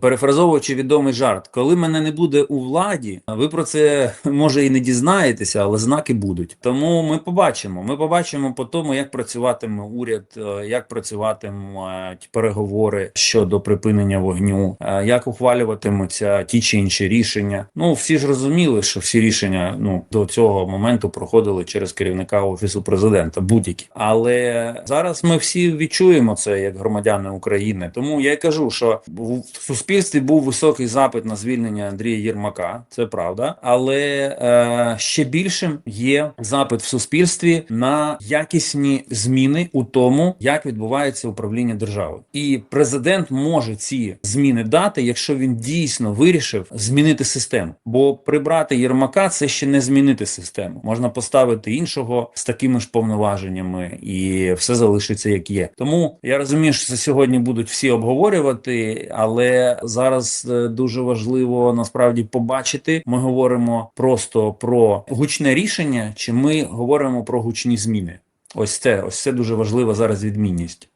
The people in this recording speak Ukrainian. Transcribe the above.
Перефразовуючи відомий жарт, коли мене не буде у владі, ви про це може і не дізнаєтеся, але знаки будуть. Тому ми побачимо. Ми побачимо по тому, як працюватиме уряд, е, як працюватимуть переговори щодо припинення вогню, е, як ухвалюватимуться ті чи інші рішення. Ну всі ж розуміли, що всі рішення ну до цього моменту проходили через керівника офісу президента, будь-які. Але зараз ми всі відчуємо це як громадяни України. Тому я й кажу, що в суспільстві був високий запит на звільнення Андрія Єрмака, це правда, але е, ще більшим є запит в суспільстві на якісні зміни у тому, як відбувається управління державою, і президент може ці зміни дати, якщо він дійсно вирішив змінити систему. Бо прибрати Єрмака це ще не змінити систему. Можна поставити іншого з такими ж повноваженнями, і все залишиться як є. Тому я розумію, що це сьогодні будуть всі обговорювати, але зараз е, дуже важливо насправді побачити. Ми говоримо просто про гучне рішення, чи ми говоримо про гучні зміни. Ось це, ось це дуже важлива зараз відмінність.